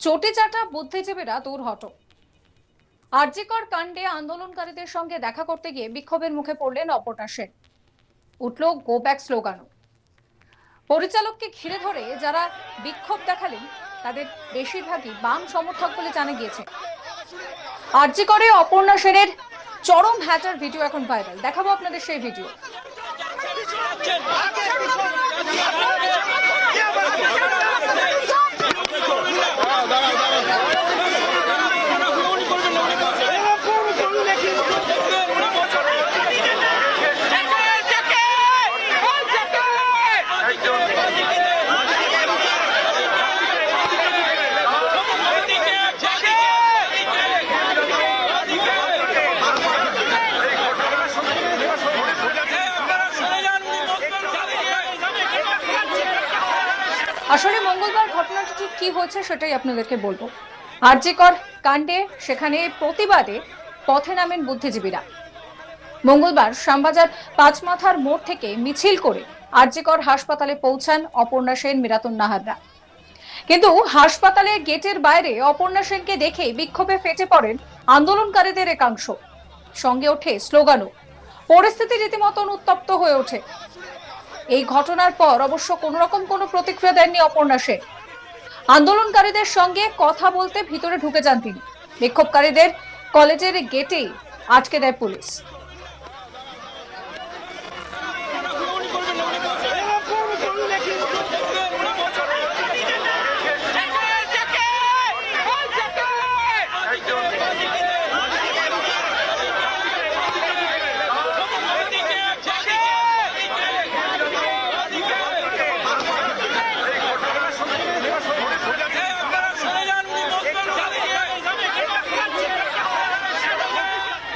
চটে চাটা বুদ্ধিজীবীরা হটো আরজিকর কাণ্ডে আন্দোলনকারীদের সঙ্গে দেখা করতে গিয়ে বিক্ষোভের মুখে পড়লেন অপর্ণা সেন উঠল গো ব্যাক স্লোগানও পরিচালককে ঘিরে ধরে যারা বিক্ষোভ দেখালেন তাদের বেশিরভাগই বাম সমর্থক বলে জানা গিয়েছে আরজি করে অপর্ণা সেনের চরম হ্যাচার ভিডিও এখন ভাইরাল দেখাবো আপনাদের সেই ভিডিও আসলে মঙ্গলবার ঘটনাটি ঠিক কি হয়েছে সেটাই আপনাদেরকে বলব। আরজিকর কাণ্ডে সেখানে প্রতিবাদে পথে নামেন বুদ্ধিজীবীরা। মঙ্গলবার শ্যামবাজার পাঁচমাথার মোড় থেকে মিছিল করে আরজিকর হাসপাতালে পৌঁছান অপর্ণা সেন, মিরাতুন নাহাররা। কিন্তু হাসপাতালের গেটের বাইরে অপর্ণা সেনকে দেখে বিক্ষোভে ফেটে পড়েন আন্দোলনকারীদের একাংশ। সঙ্গে ওঠে স্লোগানও। পরিস্থিতি রীতিমতন উত্তপ্ত হয়ে ওঠে। এই ঘটনার পর অবশ্য কোন রকম কোনো প্রতিক্রিয়া দেননি অপর্ণা সেন। আন্দোলনকারীদের সঙ্গে কথা বলতে ভিতরে ঢুকে যান তিনি। বিক্ষোভকারীদের কলেজের গেটেই আটকে দেয় পুলিশ।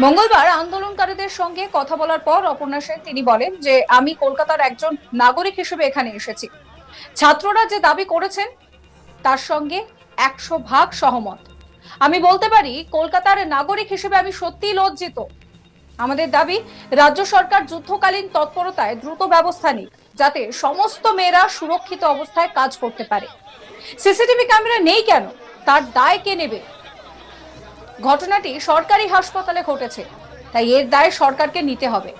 মঙ্গলবার আন্দোলনকারীদের সঙ্গে কথা বলার পর অপর্ণা সেন তিনি বলেন যে, আমি কলকাতার একজন নাগরিক হিসেবে এখানে এসেছি। ছাত্ররা যে দাবি করেছেন, তার সঙ্গে একশো ভাগ সহমত। আমি বলতে পারি, কলকাতার নাগরিক হিসেবে আমি সত্যিই লজ্জিত। আমাদের দাবি, রাজ্য সরকার যুদ্ধকালীন তৎপরতায় দ্রুত ব্যবস্থা নিক, যাতে সমস্ত মেয়েরা সুরক্ষিত অবস্থায় কাজ করতে পারে। সিসিটিভি ক্যামেরা নেই কেন? তার দায় কে নেবে? ঘটনাটি সরকারি হাসপাতালে ঘটেছে, তাই এর দায় সরকারকে নিতে হবে।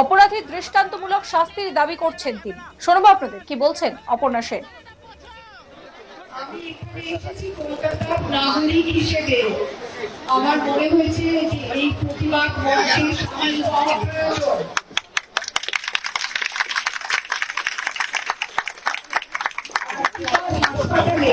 অপরাধী দৃষ্টান্তমূলক শাস্তির দাবি করছেন তিনি। শোনবো আপনাদের, কি বলছেন অপর্ণা সেন? আমার মনে হয়েছে এই প্রতিবাদ সামিল হওয়া প্রয়োজন হাসপাতালে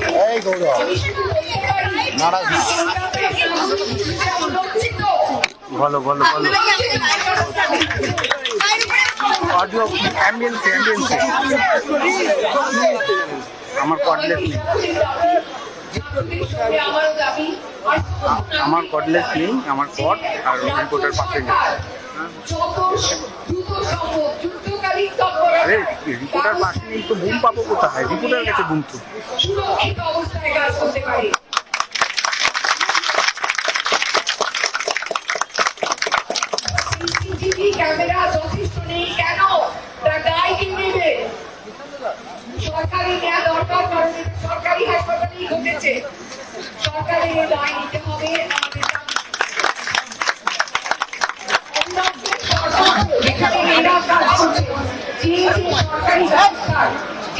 এই গৌরব। নারাজ। বলো বলো বলো। অডিও অ্যাম্বিয়েন্স অ্যাম্বিয়েন্স আমার কর্ডলেস নেই। আমার কর্ডলেস নেই আমার কট আর রিপোর্টার পাশে নেই। আরে, রিপোর্টার পাশে নেই তো বুম পাবো কোথায়? রিপোর্টার কাছে বুম তো অবস্থায় কাজ করতে পারে।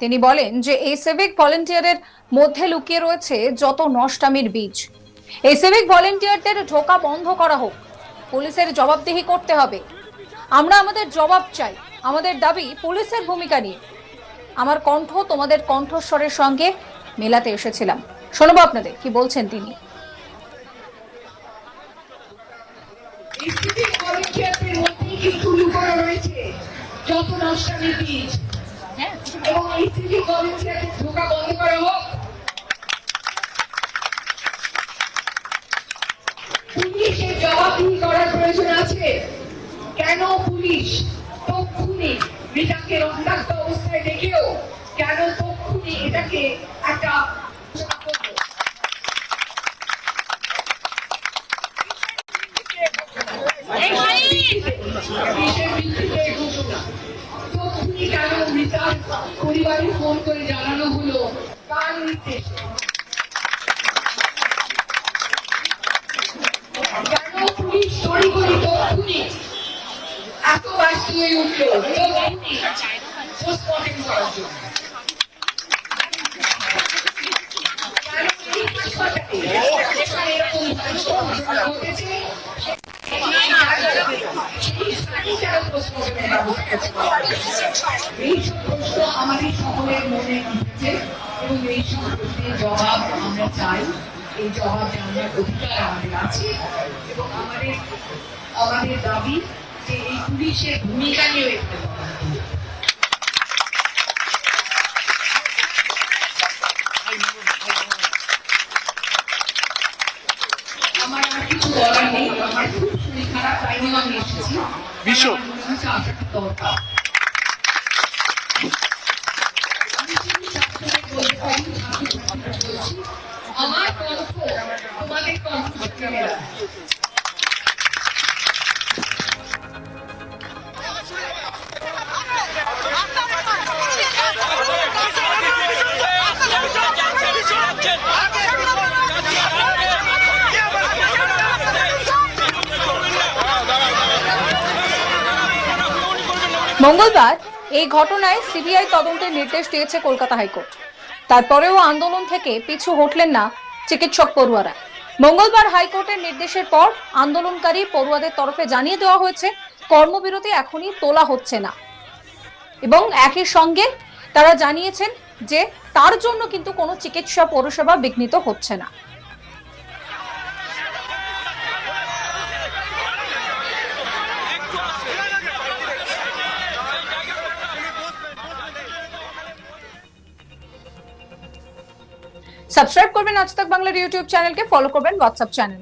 তিনি বলেন যে এই সিভিক ভলেন্টিয়ারের মধ্যে লুকিয়ে রয়েছে যত নষ্টামির বীজ। এই সিভিক ভলেন্টিয়ারদের ঢোকা বন্ধ করা হোক। পুলিশের জবাবদিহি করতে হবে। আমরা আমাদের জবাব চাই। আমাদের দাবি পুলিশের ভূমিকা নিয়ে। আমার কণ্ঠ তোমাদের কণ্ঠস্বরের সঙ্গে মেলাতে এসেছিলাম। শোনবো আপনাদের কি বলছেন তিনি। কিন্তু লুকানো রয়েছে যত নষ্টামির বীজ। এবং সিভিক ভলেন্টিয়ারদের ঢোকা বন্ধ করা হোক। পুলিশের জবাবদিহি করার প্রয়োজন আছে। কেন পুলিশ তক্ষুনি মৃতাকে রক্তাক্ত অবস্থায় দেখেও কেন তক্ষুনি এটাকে একটা পুলিশের ভিত্তিতে ঘোষণা। তক্ষুনি কেন মৃতার পরিবারে ফোন করে জানানো হলো? কার নির্দেশে? কেন পুলিশ তড়িঘড়ি তক্ষুনি এত ব্যস্ত হয়ে উঠল তক্ষুনি পোস্টমর্টেম করার জন্য কেন এরকম ঘটনা ঘটেছে সেই স্থানেই কেন পোস্টমর্টেমের ব্যবস্থা করছে? আমাদের সকলের মনে উঠেছে এবং এই সব জবাব আমরা চাই এই জবাব জানার অধিকার আমাদের আছে এবং আমাদের আমাদের দাবি যে এই পুলিশের ভূমিকা নিয়ে একটু কথা বলতে হবে। আমার আর কিছু বলার নেই আমার খুব শরীর নিয়ে এসেছি। দরকার। বলছি, আমার কণ্ঠ তোমাদের কণ্ঠ মঙ্গলবার এই ঘটনায় সিবিআই তদন্তের নির্দেশ দিয়েছে কলকাতা হাইকোর্ট। তারপরেও আন্দোলন থেকে পিছু হটলেন না চিকিৎসক পড়ুয়ারা। মঙ্গলবার হাইকোর্টের নির্দেশের পর আন্দোলনকারী পড়ুয়াদের তরফে জানিয়ে দেওয়া হয়েছে, কর্মবিরতি এখনই তোলা হচ্ছে না। এবং একই সঙ্গে তারা জানিয়েছেন যে তার জন্য কিন্তু কোনো চিকিৎসা পরিষেবা বিঘ্নিত হচ্ছে না। সাবস্ক্রাইব করবেন আজ তাক বাংলার ইউটিউব চ্যানেলকে ফলো করবেন হোয়াটসঅ্যাপ চ্যানেল